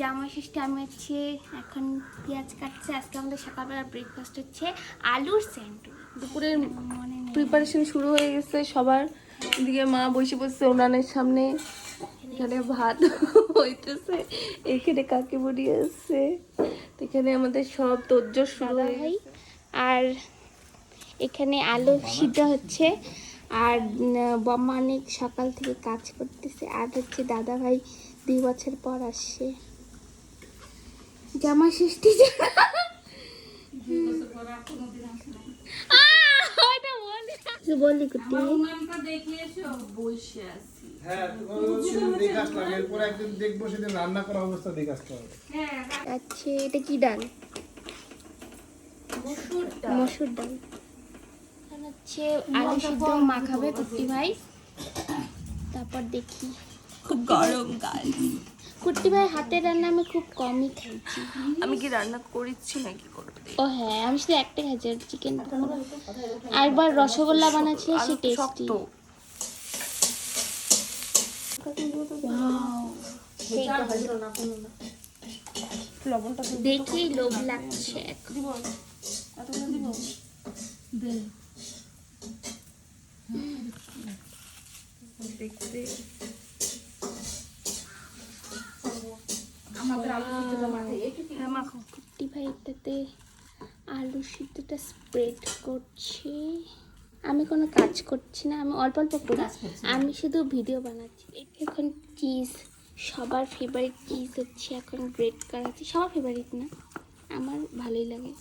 জামা ষষ্ঠী আমি হচ্ছে এখন পেঁয়াজ কাটছে আজকে আমাদের সকালবেলা ব্রেকফাস্ট হচ্ছে আলুর স্যান্ডউইচ। দুপুরের মনে প্রিপারেশন শুরু হয়ে গেছে সবার। এদিকে মা বসে বসে উনানের সামনে এখানে ভাত হইতেছে এখানে কাকে বুড়ি আসছে এখানে আমাদের সব তোজ্জোর শুরু হয়ে ভাই আর এখানে আলু সিদ্ধ হচ্ছে আর বম্মা অনেক সকাল থেকে কাজ করতেছে। আর হচ্ছে দাদা ভাই দুই বছর পর আসছে। জামা ষষ্ঠী হ্যাঁ আচ্ছা এটা কি ডাল? মসুর ডাল। আর হচ্ছে আলু সিদ্ধ মাখাবে কুট্টি ভাই। তারপর দেখি। খুব গরম গাল কুট্টি ভাই হাতের রান্না আমি খুব কমই খাইছি আমি কি রান্না করেছি নাকি করতে ও হ্যাঁ আমি শুধু একটা খাইছি আর চিকেন আরেকবার রসগোল্লা বানাচ্ছিল সে টেস্টি দেখি লোভ লাগছে দেখতে। হ্যাঁ মাখো। কুট্টি ভাই এটাতে আলু সিদ্ধটা স্প্রেড করছি। আমি কোনো কাজ করছি না আমি অল্প অল্প করি। আমি শুধু ভিডিও বানাচ্ছি। এখন চিজ সবার ফেভারিট চিজ হচ্ছে এখন গ্রেট করা হচ্ছে সবার ফেভারিট না আমার ভালোই লাগে।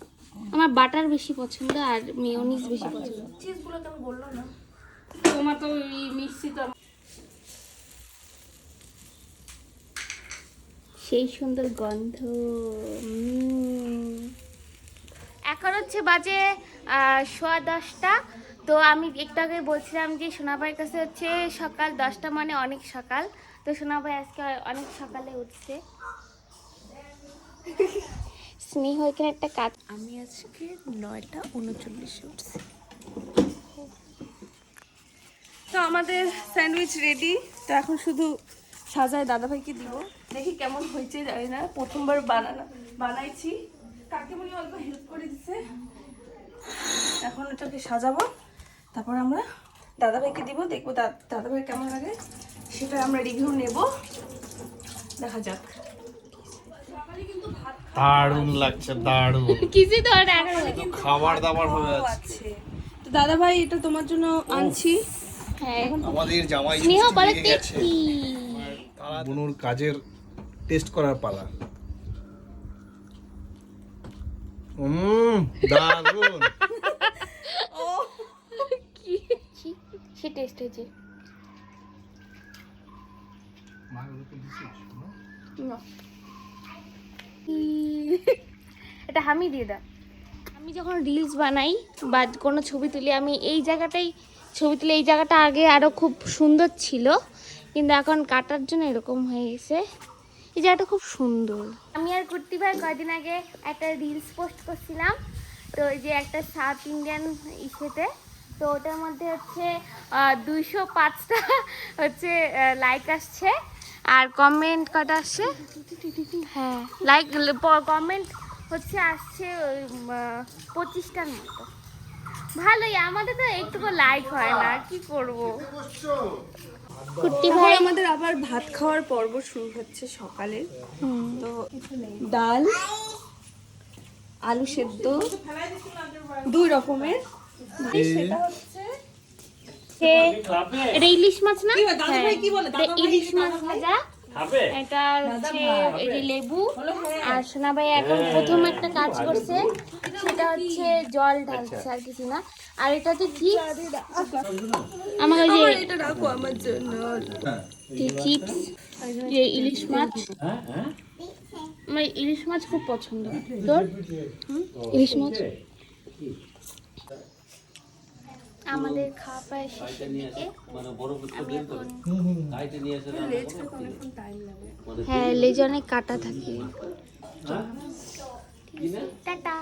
আমার বাটার বেশি পছন্দ আর মেয়োনিজ বেশি পছন্দ। চিজগুলো তো বলল না। তোমার তো মিষ্টি তো সেই সুন্দর গন্ধ। এখন হচ্ছে বাজে সোয়া দশটা। তো আমি একটু আগে বলছিলাম যে সোনাভাইয়ের কাছে হচ্ছে সকাল দশটা মানে অনেক সকাল। তো সোনাভাই আজকে অনেক সকালে উঠছে। স্নেহ, এখানে একটা কাজ আমি আজকে নয়টা উনচল্লিশে উঠছি। তো আমাদের স্যান্ডউইচ রেডি। তো এখন শুধু সাজায় দাদাভাইকে দিব। দেখি কেমন হয়েছে জানি না। প্রথমবার বানানো বানাইছি। কাকিমণি অল্প হেল্প করে দিছে। এখন এটাকে সাজাবো। তারপর আমরা দাদাভাইকে দিব দেখব দাদাভাই কেমন লাগে। সেটা আমরা রিভিউ নেব। দেখা যাক। দারুণ লাগছে দারুণ। কিছু তো আর আর খাবার দাবার হয়ে আছে। তো দাদাভাই এটা তোমার জন্য আনছি। হ্যাঁ। আমাদের জামাই স্নেহ বলে লেগে গেছে। টেস্টি বুনুর কাজের টেস্ট করার পালা। হুম সে টেস্ট হয়েছে। এটা আমি দিয়ে দাও। আমি যখন রিলস বানাই বা কোনো ছবি তুলি আমি এই জায়গাটাই ছবি তুলে এই জায়গাটা আগে আরও খুব সুন্দর ছিল কিন্তু এখন কাটার জন্য এরকম হয়ে গেছে। এই জায়গাটা খুব সুন্দর। আমি আর কুর্তি ভাই কয়দিন আগে একটা রিলস পোস্ট করছিলাম তো এই যে একটা সাউথ ইন্ডিয়ান ইসেতে তো ওটার মধ্যে হচ্ছে দুইশো পাঁচটা হচ্ছে লাইক আসছে। আর কমেন্ট কটা আসছে? হ্যাঁ লাইক কমেন্ট হচ্ছে আসছে ওই, পঁচিশটার মতো। ভালোই আমাদের তো একটুকু লাইক হয় না কি করব? ভাই? আমাদের আবার ভাত খাওয়ার পর্ব শুরু হচ্ছে সকালে। তো ডাল আলু সেদ্ধ দুই রকমের। সেটা হচ্ছে এটা ইলিশ মাছ না? ভাই ইলিশ মাছ ভাজা। এটা হচ্ছে এই লেবু আর সোনা ভাই এখন প্রথম একটা কাজ করছে সেটা হচ্ছে জল ঢালছে আর কিছু না। আর এটা হচ্ছে কি আমার ওই যে এটা রাখো আমার জন্য। যে চিপস যে ইলিশ মাছ। আমার ইলিশ মাছ খুব পছন্দ। তোর? ইলিশ মাছ। আমাদের খাওয়া প্রায় শেষের দিকে হ্যাঁ লেজ অনেক কাটা থাকে। টাটা।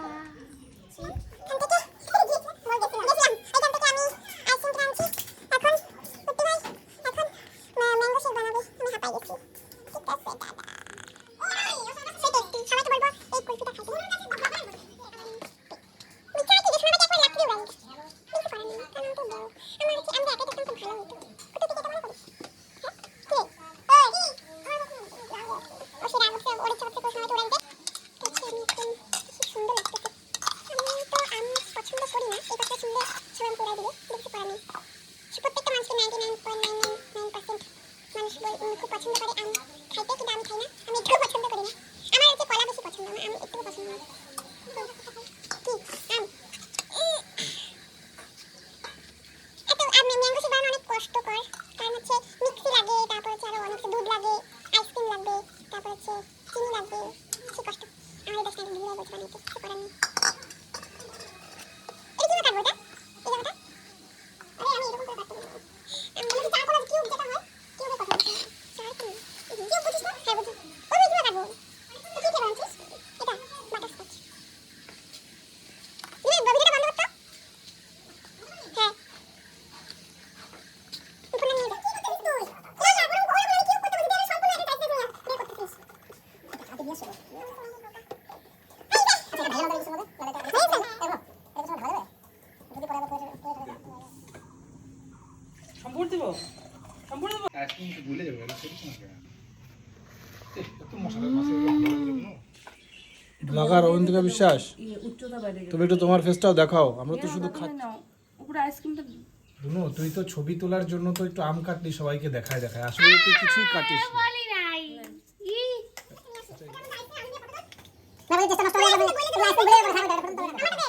이제 커버는 ব্লগার অরুণিকা বিশ্বাস উচ্চতা বাইরে গেছে তুমি একটু তোমার ফেসটাও দেখাও আমরা তো শুধু খাচ্ছি। উপরে আইসক্রিমটা দুনো তুই তো ছবি তোলার জন্য তো একটু আম কাটলি সবাইকে দেখায় দেখায়। আসলে তুই কিছুই কাটিস না। নষ্ট হয়ে তুমি আইসক্রিম বলে যাবে খাবে দাঁড়া করতে হবে আমার কাছে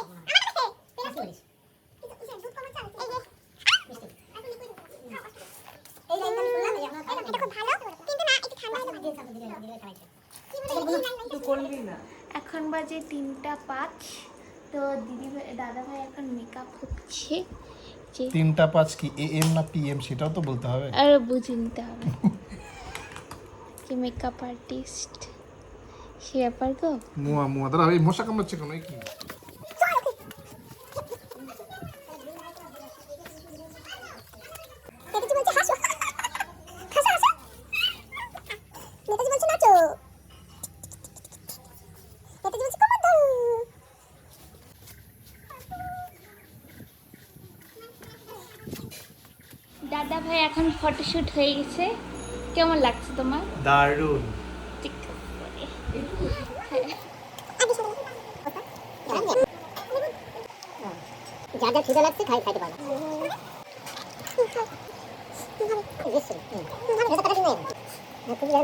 এই লাইনটা আমি শুনলাম এই আপনার এটা খুব ভালো কিন্তু না একটু ঠান্ডা হলে ভালো সামনে দিলে দিলে খাইছে তুই করলি না এখন বাজে তিনটা পাঁচ। তো দিদি দাদা ভাই এখন মেকআপ হচ্ছে। যে তিনটা পাঁচ কি এ এম না পি এম সেটাও তো বলতে হবে। আর বুঝে নিতে হবে। কি মেকআপ আর্টিস্ট সে ব্যাপার গো মুয়া মুয়া। দাদা এই মশা কামড়াচ্ছে কেন? এই কি? ভাই এখন ফটোশুট হয়ে গেছে কেমন লাগছে তোমার দারুণ যা যা খিদে লাগছে খাই খাইতে পারো খুবই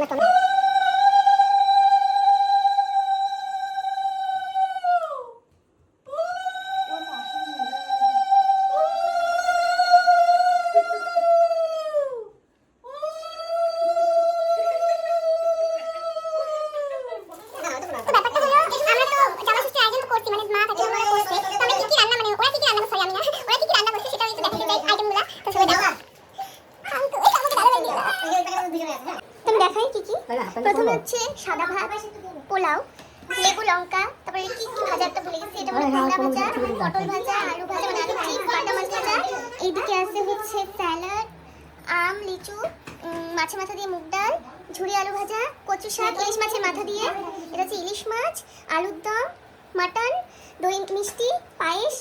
প্রথমে হচ্ছে সাদা ভাত পোলাও লেবু লঙ্কা তারপরে কি কি ভাজাটা ভুলে গেছি এটা হলো কাঁকড়া ভাজা পটল ভাজা আলু ভাজা মানে আলু বাটা মাছ ভাজা। এইদিকে আছে হচ্ছে স্যালাড আম লিচু মাছের মাথা দিয়ে মুগ ডাল ঝুরি আলু ভাজা কচু শাক ইলিশ মাছের মাথা দিয়ে এটা হচ্ছে ইলিশ মাছ আলুর দম মাটন দই মিষ্টি পায়েস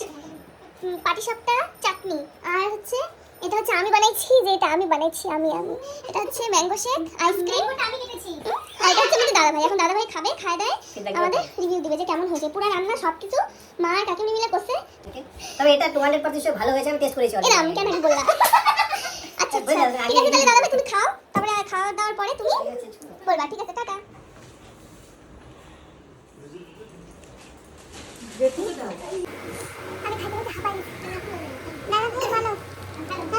পাটিসাপটা চাটনি আর হচ্ছে এটা হচ্ছে আমি বানাইছি যে এটা আমি বানাইছি আমি আমি। এটা হচ্ছে ম্যাঙ্গো শেক আইসক্রিম। আমি কেটেছি। আর এটা হচ্ছে আমাদের দাদা ভাই এখন দাদা ভাই খাবে খায় দেয় আমাদের রিভিউ দিবে যে কেমন হয়েছে। পুরো রান্না সব কিছু মা আর কাকিমনি মিলে করছে। তবে এটা টু হান্ড্রেড পার্সেন্ট ভালো হয়েছে আমি টেস্ট করেছি already। এরম কেন কি বললা আচ্ছা আচ্ছা। ঠিক আছে তাহলে দাদা ভাই তুমি খাও। তারপরে খাওয়া দাওয়ার পরে তুমি বলবা ঠিক আছে টাটা। আমি খাইতে খাইতে হাঁপাই 哈喽